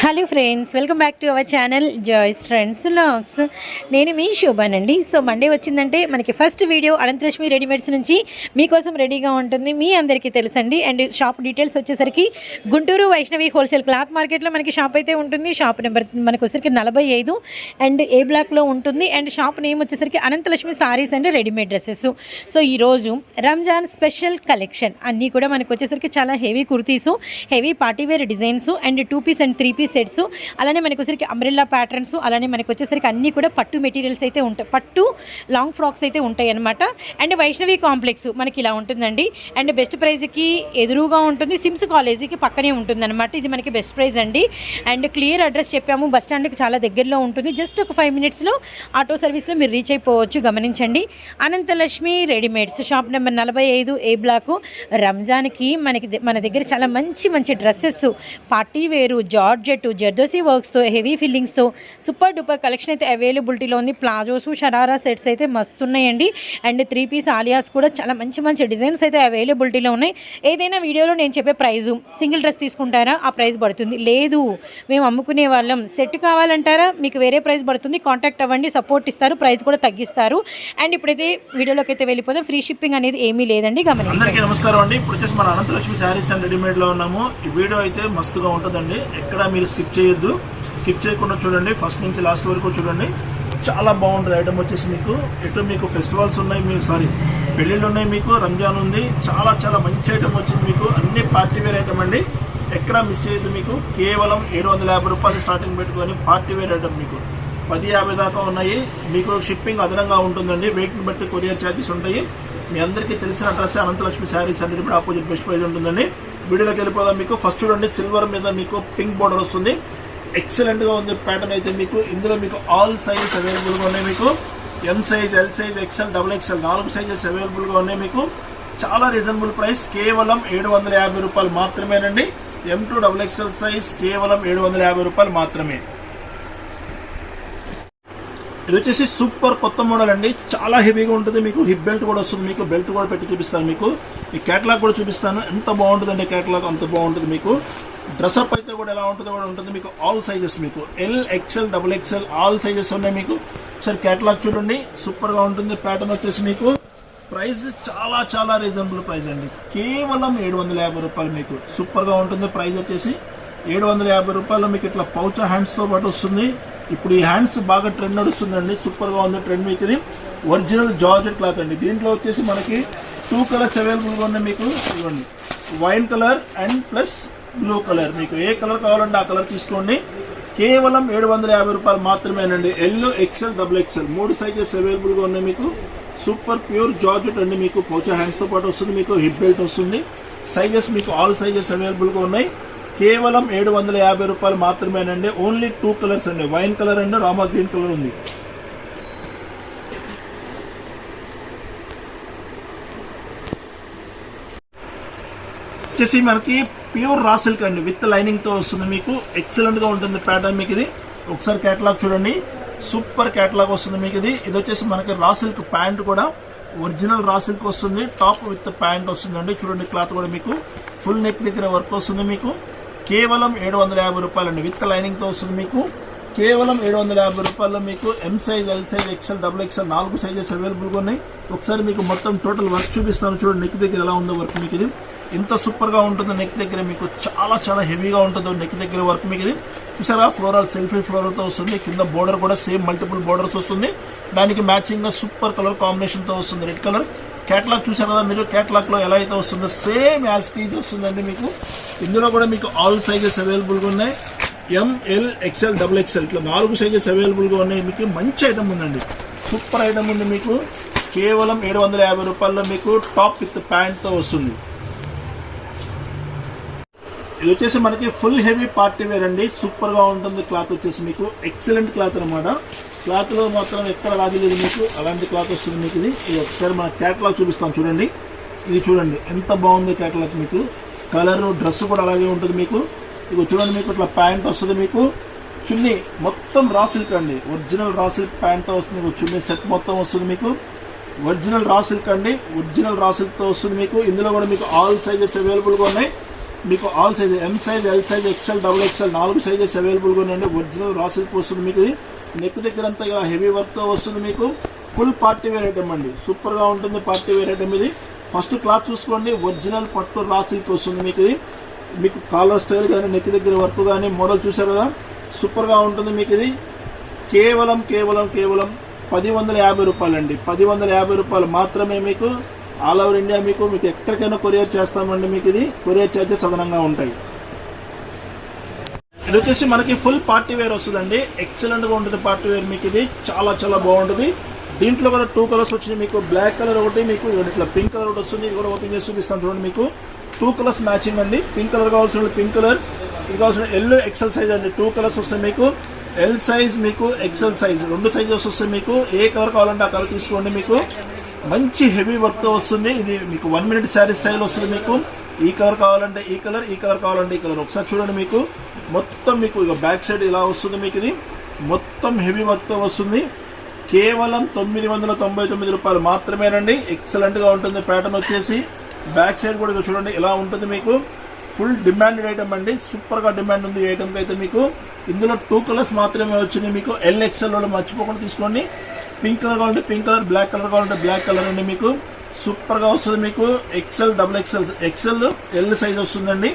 Hello friends welcome back to our channel joy's friends logs నేను మీ శోభానండి. So Monday వచ్చిందంటే మనకి ఫస్ట్ వీడియో అనంతలక్ష్మి రెడీమేడ్స్ నుంచి మీకోసం రెడీగా ఉంటుంది. మీ అందరికీ తెలుసండి. అండ్ షాప్ డీటెయిల్స్ వచ్చేసరికి గుంటూరు వైష్ణవి హోల్సేల్ క్లాత్ మార్కెట్లో మనకి షాప్ అయితే ఉంటుంది. షాప్ నెంబర్ మనకు వచ్చేసరికి నలభై ఐదు. అండ్ ఏ బ్లాక్లో ఉంటుంది. అండ్ షాప్ నేమ్ వచ్చేసరికి Anantalakshmi sarees and readymade dresses so ఈరోజు రంజాన్ స్పెషల్ కలెక్షన్ అన్నీ కూడా మనకు వచ్చేసరికి చాలా heavy kurtis heavy party wear designs and two piece and three piece sets అలానే మనకు వచ్చేసరికి అంబ్రెల్లా ప్యాటర్న్స్ అలానే మనకు వచ్చేసరికి అన్నీ కూడా పట్టు మెటీరియల్స్ అయితే ఉంటాయి పట్టు లాంగ్ ఫ్రాక్స్ అయితే ఉంటాయి అనమాట అండ్ వైష్ణవి కాంప్లెక్స్ మనకి ఇలా ఉంటుందండి. అండ్ బెస్ట్ ప్రైజ్కి ఎదురుగా ఉంటుంది సిమ్స్ కాలేజీకి పక్కనే ఉంటుందన్నమాట. ఇది మనకి బెస్ట్ ప్రైజ్ అండి. అండ్ క్లియర్ అడ్రస్ చెప్పాము బస్ స్టాండ్కి చాలా దగ్గరలో ఉంటుంది. జస్ట్ ఒక ఫైవ్ మినిట్స్లో ఆటో సర్వీస్లో మీరు రీచ్ అయిపోవచ్చు గమనించండి. అనంతలక్ష్మి రెడీమేడ్స్ షాప్ నెంబర్ నలభై ఐదు ఏ బ్లాకు రంజాన్కి మనకి మన దగ్గర చాలా మంచి మంచి dresses party wear georgette zardozi వర్క్స్తో heavy ఫిల్లింగ్స్తో సూపర్ డూపర్ కలెక్షన్ అయితే అవైలబిలిటీలో ఉంది. ప్లాజోస్ షరారా సెట్స్ అయితే మస్తు ఉన్నాయండి. అండ్ త్రీ పీస్ ఆలియాస్ కూడా చాలా మంచి మంచి డిజైన్స్ అయితే అవైలబిలిటీలో ఉన్నాయి. ఏదైనా వీడియోలో నేను చెప్పే ప్రైజు సింగిల్ డ్రెస్ తీసుకుంటారా? ఆ ప్రైస్ పడుతుంది. లేదు మేము అమ్ముకునే వాళ్ళం. సెట్ కావాలంటారా? మీకు వేరే ప్రైస్ పడుతుంది. కాంటాక్ట్ అవ్వండి. సపోర్ట్ ఇస్తారు. ప్రైస్ కూడా తగ్గిస్తారు. అండ్ ఇప్పుడైతే వీడియోలోకి అయితే వెళ్ళిపోతే ఫ్రీ షిప్పింగ్ అనేది ఏమీ లేదండి. గమనించండి. అందరికీ నమస్కారం అండి. ఇప్పుడు వచ్చేసి మన అనంతలక్ష్మి శారీస్ అండ్ రెడీమేడ్లో ఉన్నాము. ఈ వీడియో అయితే మస్తుగా ఉంటుందండి. ఎక్కడ మీరు స్కిప్ చేయొద్దు. స్కిప్ చేయకుండా చూడండి. ఫస్ట్ నుంచి లాస్ట్ వరకు చూడండి. చాలా బాగుంటుంది ఐటమ్ వచ్చేసి మీకు. ఎటు మీకు ఫెస్టివల్స్ ఉన్నాయి. మీకు సారీ పెళ్ళిళ్ళు ఉన్నాయి మీకు. రంజాన్ ఉంది. చాలా చాలా మంచి ఐటమ్ వచ్చింది మీకు. అన్ని పార్టీ వేర్ ఐటమ్ అండి. ఎక్కడ మిస్ చేయదు మీకు. కేవలం ఏడు వందల యాభై రూపాయలు స్టార్టింగ్ పెట్టుకొని పార్టీ వేర్ ఐటమ్ మీకు. పది యాభై దాకా ఉన్నాయి. మీకు షిప్పింగ్ అదనంగా ఉంటుందండి. వెయిట్ని బట్టి కొరియర్ ఛార్జెస్ ఉంటాయి. మీ అందరికీ తెలిసిన అడ్రస్ అనంతలక్ష్మి శారీస్ అంటే ఇప్పుడు ఆపోజిట్ బెస్ట్ ప్రైజ్ ఉంటుందండి. వీడియోలోకి వెళ్ళిపోదాం మీకు. ఫస్ట్ చూడండి సిల్వర్ మీద మీకు పింక్ బోర్డర్ వస్తుంది. ఎక్సలెంట్గా ఉంది ప్యాటర్న్ అయితే మీకు. ఇందులో మీకు ఆల్ సైజెస్ అవైలబుల్గా ఉన్నాయి మీకు. M size L size XL double XL నాలుగు సైజెస్ అవైలబుల్గా ఉన్నాయి మీకు. చాలా రీజనబుల్ ప్రైస్ కేవలం ఏడు వందల యాభై రూపాయలు మాత్రమేనండి. M to double XL size కేవలం ఏడు వందల యాభై రూపాయలు మాత్రమే. ఇది వచ్చేసి సూపర్ కొత్త మోడల్ అండి. చాలా హెవీగా ఉంటుంది. మీకు హిప్ బెల్ట్ కూడా వస్తుంది. మీకు బెల్ట్ కూడా పెట్టి చూపిస్తాను మీకు. ఈ కేటలాగ్ కూడా చూపిస్తాను. ఎంత బాగుంటుందండి కేటలాగ్ అంత బాగుంటుంది మీకు. డ్రెస్అప్ అయితే కూడా ఎలా ఉంటుందో కూడా ఉంటుంది మీకు. ఆల్ సైజెస్ మీకు. L XL double XL all sizes ఉన్నాయి మీకు. ఒకసారి కేటలాగ్ చూడండి. సూపర్గా ఉంటుంది. ప్యాటర్న్ వచ్చేసి మీకు. ప్రైస్ చాలా చాలా రీజనబుల్ ప్రైస్ అండి. కేవలం ఏడు వందల యాభై రూపాయలు మీకు. సూపర్గా ఉంటుంది. ప్రైస్ వచ్చేసి ఏడు వందల యాభై రూపాయలు మీకు ఇట్లా పౌచ్ హ్యాండ్స్తో పాటు వస్తుంది. ఇప్పుడు ఈ హ్యాండ్స్ బాగా ట్రెండ్ నడుస్తుందండి. సూపర్గా ఉంది ట్రెండ్ మీకు ఇది ఒరిజినల్ జార్జెట్ క్లాత్ అండి. దీంట్లో వచ్చేసి మనకి టూ కలర్స్ అవైలబుల్గా ఉన్నాయి మీకు. ఇవ్వండి wine colour and plus blue colour మీకు ఏ కలర్ కావాలంటే ఆ కలర్ తీసుకోండి. కేవలం ఏడు వందల యాభై రూపాయలు మాత్రమేనండి. ఎల్లో ఎక్సెల్ డబుల్ ఎక్సెల్ మూడు సైజెస్ అవైలబుల్గా ఉన్నాయి మీకు. సూపర్ ప్యూర్ జార్జెట్ అండి మీకు. పౌచా హ్యాండ్స్తో పాటు వస్తుంది మీకు. హిప్ బెల్ట్ వస్తుంది. సైజెస్ మీకు ఆల్ సైజెస్ అవైలబుల్గా ఉన్నాయి. కేవలం ఏడు వందల యాభై రూపాయలు మాత్రమేనండి. ఓన్లీ టూ కలర్స్ అండి. Wine colour and rama green colour ఉంది. వచ్చేసి మనకి ప్యూర్ రా సిల్క్ అండి. విత్ లైనింగ్తో వస్తుంది మీకు. ఎక్సలెంట్గా ఉంటుంది ప్యాటర్న్ మీకు ఇది. ఒకసారి కేటలాగ్ చూడండి. సూపర్ కేటలాగ్ వస్తుంది మీకు ఇది. ఇది వచ్చేసి మనకి రా సిల్క్ ప్యాంట్ కూడా. ఒరిజినల్ రా సిల్క్ వస్తుంది. టాప్ విత్ ప్యాంట్ వస్తుందండి. చూడండి క్లాత్ కూడా మీకు. ఫుల్ నెక్ దగ్గర వర్క్ వస్తుంది మీకు. కేవలం ఏడు వందల యాభై రూపాయలండి. విత్ లైనింగ్తో వస్తుంది మీకు. కేవలం ఏడు వందల యాభై రూపాయల్లో మీకు M size L size XL double XL నాలుగు సైజెస్ అవైలబుల్గా ఉన్నాయి. ఒకసారి మీకు మొత్తం టోటల్ వర్క్ చూపిస్తాను. చూడండి నెక్ దగ్గర ఎలా ఉందో వర్క్ మీకు ఇది. ఎంత సూపర్గా ఉంటుందో నెక్ దగ్గర మీకు. చాలా చాలా హెవీగా ఉంటుందో నెక్ దగ్గర వర్క్ మీకు ఇది. చూసారా? ఫ్లోరల్ సెల్ఫీ ఫ్లోరల్తో వస్తుంది. కింద బోర్డర్ కూడా సేమ్ మల్టిపుల్ బోర్డర్స్ వస్తుంది. దానికి మ్యాచింగ్గా సూపర్ కలర్ కాంబినేషన్తో వస్తుంది. రెడ్ కలర్ కేటలాగ్ చూసారు కదా మీరు కేటలాగ్లో ఎలా అయితే వస్తుందో సేమ్ యాజ్ టీజ్ వస్తుందండి మీకు. ఇందులో కూడా మీకు ఆల్ సైజెస్ అవైలబుల్గా ఉన్నాయి. ఎంఎల్ ఎక్స్ఎల్ డబుల్ ఎక్స్ఎల్ ఇట్లా నాలుగు సైజెస్ అవైలబుల్గా ఉన్నాయి. మీకు మంచి ఐటమ్ ఉందండి. సూపర్ ఐటమ్ ఉంది మీకు. కేవలం ఏడు వందల యాభై రూపాయల్లో మీకు టాప్ విత్ ప్యాంట్తో వస్తుంది. ఇది వచ్చేసి మనకి ఫుల్ హెవీ పార్టీ వేర్ అండి. సూపర్గా ఉంటుంది. క్లాత్ వచ్చేసి మీకు ఎక్సలెంట్ క్లాత్ అనమాట క్లాత్లో మాత్రం ఎక్కడ రాగలేదు లేదు మీకు. అలాంటి క్లాత్ వస్తుంది మీకు ఇది. ఇది ఒకసారి మన క్యాటలాగ్ చూపిస్తాం చూడండి. ఇది చూడండి. ఎంత బాగుంది క్యాటలాగ్ మీకు. కలర్ డ్రెస్ కూడా అలాగే ఉంటుంది మీకు. ఇది చూడండి మీకు ఇట్లా ప్యాంట్ వస్తుంది మీకు. చున్నీ మొత్తం రా సిల్క్ అండి. ఒరిజినల్ రా సిల్క్ ప్యాంట్తో వస్తుంది మీకు. చున్నీ సెట్ మొత్తం వస్తుంది మీకు. ఒరిజినల్ రా సిల్క్ అండి. ఒరిజినల్ రా సిల్క్తో వస్తుంది మీకు. ఇందులో కూడా మీకు ఆల్ సైజెస్ అవైలబుల్గా ఉన్నాయి. మీకు all size M size L size XL double XL నాలుగు సైజెస్ అవైలబుల్గా ఉన్నాయండి. ఒరిజినల్ రా సిల్క్ వస్తుంది మీకు ఇది. నెక్ దగ్గర అంతా ఇలా హెవీ వర్క్తో వస్తుంది మీకు. ఫుల్ పార్టీ వేర్ ఐటమ్ అండి. సూపర్గా ఉంటుంది పార్టీ వేర్ ఐటమ్ ఇది. ఫస్ట్ క్లాత్ చూసుకోండి. ఒరిజినల్ పట్టు రా సిల్క్ వస్తుంది మీకు ఇది. మీకు కాలర్ స్టైల్ కానీ నెక్ దగ్గర వర్క్ కానీ మోడల్ చూసారు కదా? సూపర్గా ఉంటుంది మీకు ఇది. కేవలం కేవలం కేవలం పది వందల యాభై రూపాయలండి. పది వందల యాభై రూపాయలు మాత్రమే మీకు. ఆల్ ఓవర్ ఇండియా మీకు మీకు ఎక్కడికైనా కొరియర్ చేస్తామండి మీకు ఇది. కొరియర్ ఛార్జెస్ అదనంగా ఉంటాయి. ఇది వచ్చేసి మనకి ఫుల్ పార్టీ వేర్ వస్తుందండి. ఎక్సలెంట్గా ఉంటుంది పార్టీ వేర్ మీకు ఇది. చాలా చాలా బాగుంటుంది. దీంట్లో కూడా టూ కలర్స్ వచ్చినాయి మీకు. బ్లాక్ కలర్ ఒకటి మీకు ఇట్లా పింక్ కలర్ ఒకటి వస్తుంది. ఇది కూడా ఓపెన్ చేసి చూపిస్తాను చూడండి మీకు. టూ కలర్స్ మ్యాచింగ్ అండి. పింక్ కలర్ కావాల్సిన పింక్ కలర్ ఇది కావాల్సిన ఎల్లో ఎక్సెల్ సైజ్ అండి. టూ కలర్స్ వస్తాయి మీకు. ఎల్ సైజ్ మీకు ఎక్సెల్ సైజ్ రెండు సైజెస్ వస్తాయి మీకు. ఏ కలర్ కావాలంటే ఆ కలర్ తీసుకోండి మీకు. మంచి హెవీ వర్క్తో వస్తుంది. ఇది మీకు వన్ మినిట్ శారీ స్టైల్ వస్తుంది మీకు. ఈ కలర్ కావాలంటే ఈ కలర్ ఈ కలర్ కావాలంటే ఈ కలర్ ఒకసారి చూడండి మీకు. మొత్తం మీకు ఇక బ్యాక్ సైడ్ ఇలా వస్తుంది మీకు ఇది. మొత్తం హెవీ వర్క్తో వస్తుంది. కేవలం తొమ్మిది వందల తొంభై తొమ్మిది రూపాయలు మాత్రమేనండి. ఎక్సలెంట్గా ఉంటుంది ప్యాటర్న్ వచ్చేసి. బ్యాక్ సైడ్ కూడా ఇక చూడండి ఇలా ఉంటుంది మీకు. ఫుల్ డిమాండెడ్ ఐటమ్ అండి. సూపర్గా డిమాండ్ ఉంది ఐటమ్కి అయితే మీకు. ఇందులో టూ కలర్స్ మాత్రమే వచ్చింది మీకు. ఎల్ మర్చిపోకుండా తీసుకోండి. పింక్ కలర్ కావాలంటే పింక్ కలర్ బ్లాక్ కలర్ కావాలంటే బ్లాక్ కలర్ అండి మీకు. సూపర్గా వస్తుంది మీకు. XL double XL XL L size వస్తుందండి.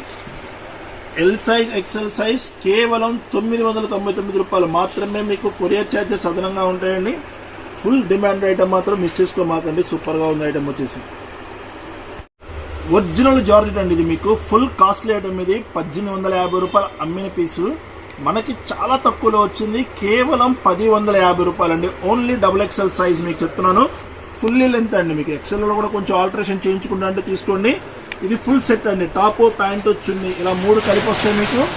ఎల్ సైజ్ ఎక్సెల్ సైజ్ కేవలం తొమ్మిది వందల తొంభై తొమ్మిది రూపాయలు మాత్రమే మీకు కొరియర్ ఛార్జెస్ అదనంగా ఉంటాయండి. ఫుల్ డిమాండ్ ఐటమ్ మాత్రం మిస్ చేసుకోమాకండి. సూపర్గా ఉంది ఐటమ్ వచ్చేసి. ఒరిజినల్ జార్జెట్ అండి ఇది మీకు. ఫుల్ కాస్ట్లీ ఐటమ్ ఇది. పద్దెనిమిది వందల యాభై రూపాయలు అమ్మిన పీసు మనకి చాలా తక్కువలో వచ్చింది. కేవలం పది వందల యాభై రూపాయలు అండి ఓన్లీ డబుల్ ఎక్స్ఎల్ సైజ్ మీకు చెప్తున్నాను. ఫుల్లీ లెంత్ అండి మీకు. ఎక్సెల్లో కూడా కొంచెం ఆల్టరేషన్ చేయించుకుంటా అంటే తీసుకోండి. ఇది ఫుల్ సెట్ అండి. టాప్ ప్యాంట్ వచ్చింది ఇలా మూడు కలిపి వస్తాయి మీకు.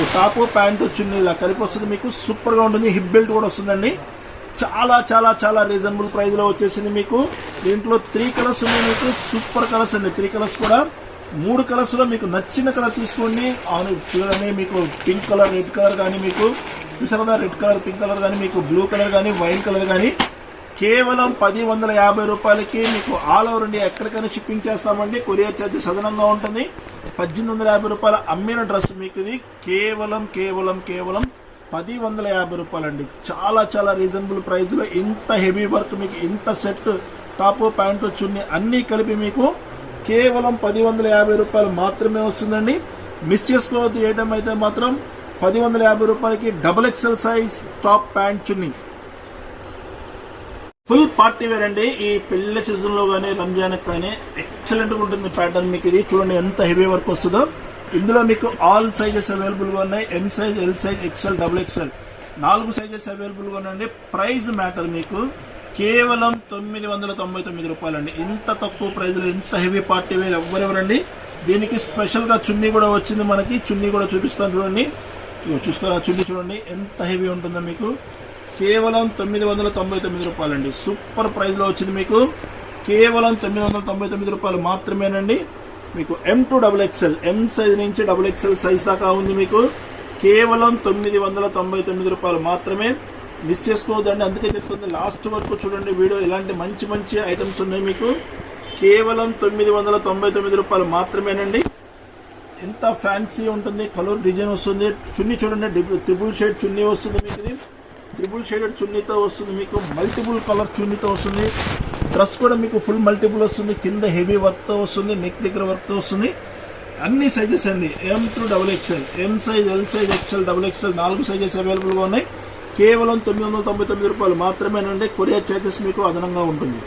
ఈ టాప్ ప్యాంట్ వచ్చింది ఇలా కలిపి వస్తుంది మీకు. సూపర్గా ఉంటుంది. హిప్ బెల్ట్ కూడా వస్తుందండి. చాలా చాలా చాలా రీజనబుల్ ప్రైస్లో వచ్చేసింది మీకు. దీంట్లో త్రీ కలర్స్ ఉన్నాయి మీకు. సూపర్ కలర్స్ అండి. త్రీ కలర్స్ కూడా. మూడు కలర్స్లో మీకు నచ్చిన కలర్ తీసుకోండి. అవును చూడండి మీకు పింక్ కలర్ రెడ్ కలర్ కానీ మీకు చూసారు కదా రెడ్ కలర్ పింక్ కలర్ కానీ మీకు బ్లూ కలర్ కానీ వైట్ కలర్ కానీ కేవలం పది వందల యాభై రూపాయలకి మీకు ఆల్ ఓవర్ ఇండియా ఎక్కడికైనా షిప్పింగ్ చేస్తామండి. కొరియర్ ఛార్జెస్ అదనంగా ఉంటుంది. పద్దెనిమిది వందల యాభై రూపాయల అమ్మిన డ్రెస్ మీకు ఇది. కేవలం కేవలం కేవలం పది వందల యాభై రూపాయలండి. చాలా చాలా రీజనబుల్ ప్రైస్లో ఇంత హెవీ వర్క్ మీకు ఇంత సెట్ టాప్ ప్యాంటు చున్నీ అన్నీ కలిపి మీకు కేవలం పది వందల యాభై రూపాయలు మాత్రమే వస్తుందండి. మిస్ చేసుకోవద్దు ఏటం అయితే మాత్రం పది వందల యాభై రూపాయలకి double XL size top pant chunni. Full party wear అండి. ఈ పెళ్ళి సీజన్లో కానీ రంజాన్ కానీ ఎక్సలెంట్గా ఉంటుంది ప్యాటర్న్ మీకు ఇది. చూడండి ఎంత హెవీ వర్క్ వస్తుందో. ఇందులో మీకు ఆల్ సైజెస్ అవైలబుల్గా ఉన్నాయి. M size L size XL double XL నాలుగు సైజెస్ అవైలబుల్గా ఉన్నాయండి. ప్రైస్ మ్యాటర్ మీకు. కేవలం తొమ్మిది వందల తొంభై తొమ్మిది రూపాయలండి. ఇంత తక్కువ ప్రైస్ ఇంత హెవీ పార్టీ వేర్ ఎవ్వరెవరండి? దీనికి స్పెషల్గా చున్నీ కూడా వచ్చింది మనకి. చున్నీ కూడా చూపిస్తాను చూడండి. ఇగో చూసుకోరా చున్నీ చూడండి. ఎంత హెవీ ఉంటుందో మీకు. కేవలం తొమ్మిది వందల తొంభై తొమ్మిది రూపాయలండి. సూపర్ ప్రైజ్లో వచ్చింది మీకు. కేవలం తొమ్మిది వందల తొంభై తొమ్మిది రూపాయలు మాత్రమేనండి. మీకు M to double XL M size నుంచి డబుల్ ఎక్స్ఎల్ సైజ్ దాకా ఉంది మీకు. కేవలం తొమ్మిది వందల తొంభై తొమ్మిది రూపాయలు మాత్రమే. మిస్ చేసుకోవద్దండి. అందుకే చెప్తుంది లాస్ట్ వరకు చూడండి వీడియో. ఇలాంటి మంచి మంచి ఐటమ్స్ ఉన్నాయి మీకు. కేవలం తొమ్మిది వందల తొంభై తొమ్మిది రూపాయలు మాత్రమేనండి. ఎంత ఫ్యాన్సీ ఉంటుంది కలర్ డిజైన్ వస్తుంది. చున్నీ చూడండి త్రిబుల్ షేడ్ చున్నీ వస్తుంది మీకు. ఇది ట్రిపుల్ షేడెడ్ చున్నీతో వస్తుంది మీకు. మల్టిపుల్ కలర్ చున్నీతో వస్తుంది. డ్రెస్ కూడా మీకు ఫుల్ మల్టిపుల్ వస్తుంది. కింద హెవీ వర్క్తో వస్తుంది నెక్ దగ్గర వర్క్తో వస్తుంది. అన్ని సైజెస్ అండి. M through double XL M size L size XL double XL నాలుగు సైజెస్ అవైలబుల్గా ఉన్నాయి. కేవలం తొమ్మిది వందల తొంభై తొమ్మిది రూపాయలు మాత్రమేనండి. కొరియర్ ఛార్జెస్ మీకు అదనంగా ఉంటుంది.